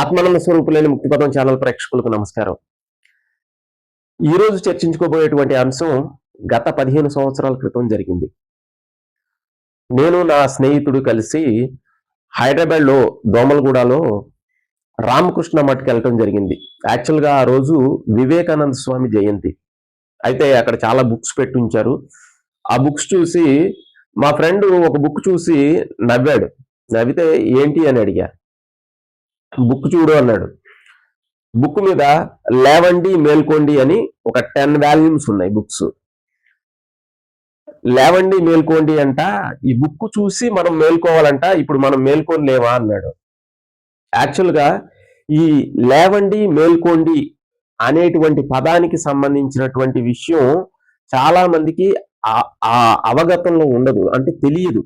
ఆత్మానంద స్వరూపులైన ముక్తిపదం channel ప్రేక్షకులకు నమస్కారం. ఈరోజు చర్చించుకోబోయేటువంటి అంశం గత పదిహేను సంవత్సరాల క్రితం జరిగింది. నేను నా స్నేహితుడు కలిసి హైదరాబాద్లో దోమలగూడలో రామకృష్ణ మఠకి వెళ్ళటం జరిగింది. యాక్చువల్గా ఆ రోజు వివేకానంద స్వామి జయంతి. అయితే అక్కడ చాలా బుక్స్ పెట్టి ఉంచారు ఆ బుక్స్ చూసి మా ఫ్రెండ్ ఒక బుక్ చూసి నవ్వాడు. నవ్వితే ఏంటి అని అడిగా. బుక్ చూడు అన్నాడు. బుక్ మీద లేవండి మేల్కోండి అని ఒక టెన్ వాల్యూమ్స్ ఉన్నాయి బుక్స్. లేవండి మేల్కోండి అంట ఈ బుక్ చూసి మనం మేల్కోవాలంట ఇప్పుడు మనం మేల్కొని లేవా అన్నాడు. యాక్చువల్గా ఈ లేవండి మేల్కోండి అనేటువంటి పదానికి సంబంధించినటువంటి విషయం చాలా మందికి ఆ- ఆ అవగతంలో ఉండదు అంటే తెలియదు.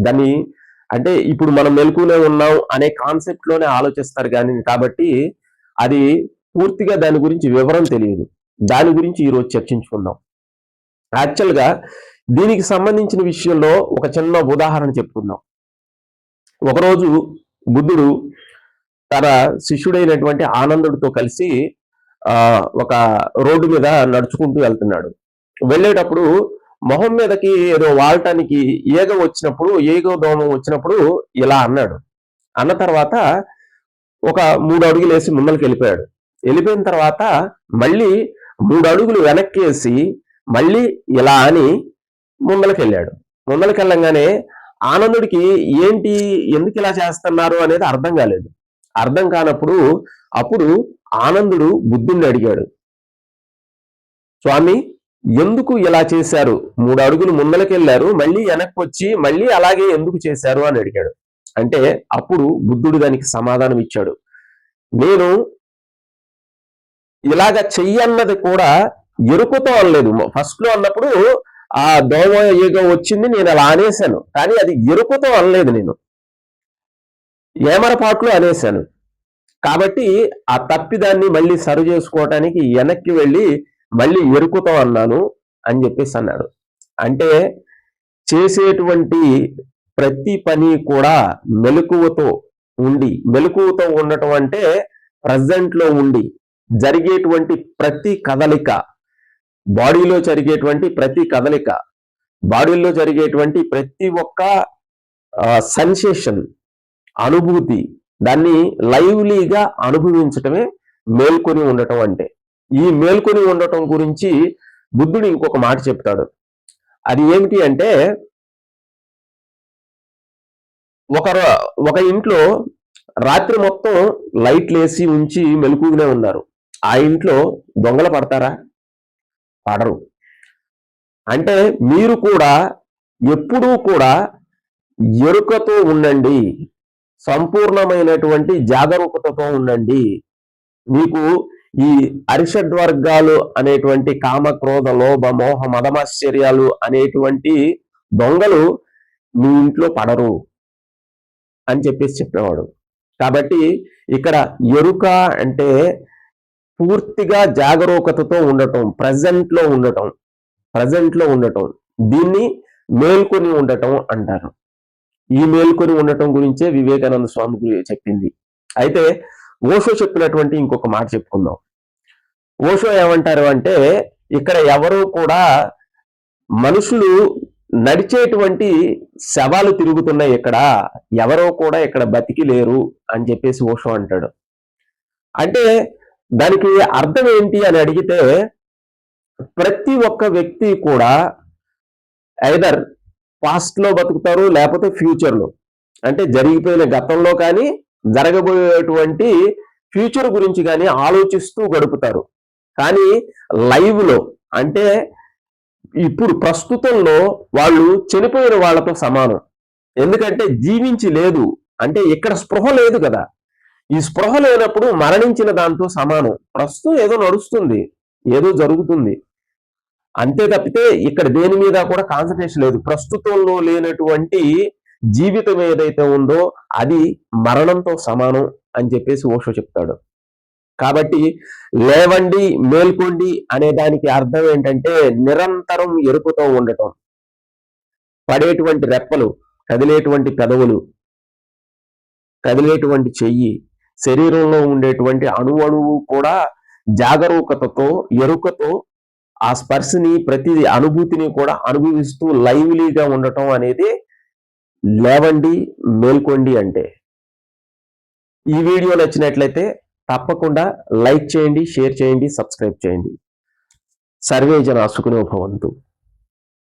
దాన్ని అంటే ఇప్పుడు మనం మెలకునే ఉన్నాం అనే కాన్సెప్ట్లోనే ఆలోచిస్తారు కానీ కాబట్టి అది పూర్తిగా దాని గురించి వివరం తెలియదు. దాని గురించి ఈరోజు చర్చించుకుందాం. యాక్చువల్గా దీనికి సంబంధించిన విషయంలో ఒక చిన్న ఉదాహరణ చెప్పుకుందాం. ఒకరోజు బుద్ధుడు తన శిష్యుడైనటువంటి ఆనందుడితో కలిసి ఒక రోడ్డు మీద నడుచుకుంటూ వెళ్తున్నాడు. వెళ్ళేటప్పుడు మొహం మీదకి ఏదో వాడటానికి ఏగ వచ్చినప్పుడు ఏగో దోమం వచ్చినప్పుడు ఇలా అన్నాడు. అన్న తర్వాత ఒక మూడు అడుగులు వేసి ముందరికి వెళ్ళిపోయాడు. వెళ్ళిపోయిన తర్వాత మళ్ళీ మూడు అడుగులు వెనక్కి వేసి మళ్ళీ ఇలా అని ముందరికి వెళ్ళాడు. ముందరికి వెళ్ళంగానే ఆనందుడికి ఏంటి ఎందుకు ఇలా చేస్తున్నారు అనేది అర్థం కాలేదు. అర్థం కానప్పుడు అప్పుడు ఆనందుడు బుద్ధుణ్ణి అడిగాడు. స్వామి ఎందుకు ఇలా చేశారు? మూడు అడుగులు ముందలకెళ్ళారు మళ్ళీ వెనక్కి వచ్చి మళ్ళీ అలాగే ఎందుకు చేశారు అని అడిగాడు. అంటే అప్పుడు బుద్ధుడు దానికి సమాధానం ఇచ్చాడు. నేను ఇలాగ చెయ్యన్నది కూడా ఎరుకుతో అనలేదు. ఫస్ట్లో అన్నప్పుడు ఆ దోమ యుగం వచ్చింది నేను అలా అనేశాను. కానీ అది ఎరుకుతో అనలేదు నేను. ఏమరపాట్లు అనేశాను. కాబట్టి ఆ తప్పిదాన్ని మళ్ళీ సరి చేసుకోవటానికి వెనక్కి వెళ్ళి మళ్ళీ ఎరుకుతో అన్నాను అని చెప్పేసి అన్నాడు. అంటే చేసేటువంటి ప్రతి పని కూడా మెలకువతో ఉండి మెలకువతో ఉండటం అంటే ప్రజెంట్లో ఉండి జరిగేటువంటి ప్రతి కదలిక బాడీలో జరిగేటువంటి ప్రతి కదలిక బాడీలో జరిగేటువంటి ప్రతి ఒక్క సెన్సేషన్ అనుభూతి దాన్ని లైవ్లీగా అనుభవించటమే మేల్కొని ఉండటం అంటే. ఈ మేల్కొని ఉండటం గురించి బుద్ధుడు ఇంకొక మాట చెప్తాడు. అది ఏమిటి అంటే ఒక ఒక ఇంట్లో రాత్రి మొత్తం లైట్లు వేసి ఉంచి మెలకుగానే ఉన్నారు. ఆ ఇంట్లో దొంగలు పడతారా? పడరు. అంటే మీరు కూడా ఎప్పుడూ కూడా ఎరుకతో ఉండండి. సంపూర్ణమైనటువంటి జాగరూకతతో ఉండండి. మీకు ఈ అరిషడ్ వర్గాలు అనేటువంటి కామ క్రోధ లోభ మోహ మదమాశ్చర్యాలు అనేటువంటి దొంగలు మీ ఇంట్లో పడరు అని చెప్పేసి చెప్పేవాడు. కాబట్టి ఇక్కడ ఎరుక అంటే పూర్తిగా జాగరూకతతో ఉండటం ప్రజెంట్లో ఉండటం ప్రజెంట్లో ఉండటం దీన్ని మేల్కొని ఉండటం అంటారు. ఈ మేల్కొని ఉండటం గురించే వివేకానంద స్వామి గురి- చెప్పింది. అయితే ఓషో చెప్పినటువంటి ఇంకొక మాట చెప్పుకుందాం. ఓషో ఏమంటారు అంటే ఇక్కడ ఎవరు కూడా మనుషులు నడిచేటువంటి శవాలు తిరుగుతున్నాయి ఇక్కడ. ఎవరో కూడా ఇక్కడ బతికి లేరు అని చెప్పేసి ఓషో అంటాడు. అంటే దానికి అర్థం ఏంటి అని అడిగితే ప్రతి ఒక్క వ్యక్తి కూడా ఐదర్ పాస్ట్లో బతుకుతారు లేకపోతే ఫ్యూచర్లో అంటే జరిగిపోయిన గతంలో కానీ జరగబోయేటువంటి ఫ్యూచర్ గురించి కానీ ఆలోచిస్తూ గడుపుతారు. కానీ లైవ్లో అంటే ఇప్పుడు ప్రస్తుతంలో వాళ్ళు చనిపోయిన వాళ్ళతో సమానం. ఎందుకంటే జీవించి లేదు. అంటే ఇక్కడ స్పృహ లేదు కదా. ఈ స్పృహ లేనప్పుడు మరణించిన దాంతో సమానం. ప్రస్తుతం ఏదో నడుస్తుంది. ఏదో జరుగుతుంది. అంతే తప్పితే ఇక్కడ దేని మీద కూడా కాన్సన్ట్రేషన్ లేదు. ప్రస్తుతంలో లేనటువంటి జీవితం ఏదైతే ఉందో అది మరణంతో సమానం అని చెప్పేసి ఓషో చెప్తాడు. కాబట్టి లేవండి మేల్కొండి అనే దానికి అర్థం ఏంటంటే నిరంతరం ఎరుపుతో ఉండటం. పడేటువంటి రెప్పలు కదిలేటువంటి పెదవులు కదిలేటువంటి చెయ్యి శరీరంలో ఉండేటువంటి అణువణువు కూడా జాగరూకతతో ఎరుకతో ఆ స్పర్శని ప్రతి అనుభూతిని కూడా అనుభవిస్తూ లైవ్లీగా ఉండటం అనేది లేవండి మేల్కోండి అంటే. ఈ వీడియో నచ్చినట్లయితే తప్పకుండా లైక్ చేయండి షేర్ చేయండి సబ్స్క్రైబ్ చేయండి. సర్వే జన సుఖినో భవంతు.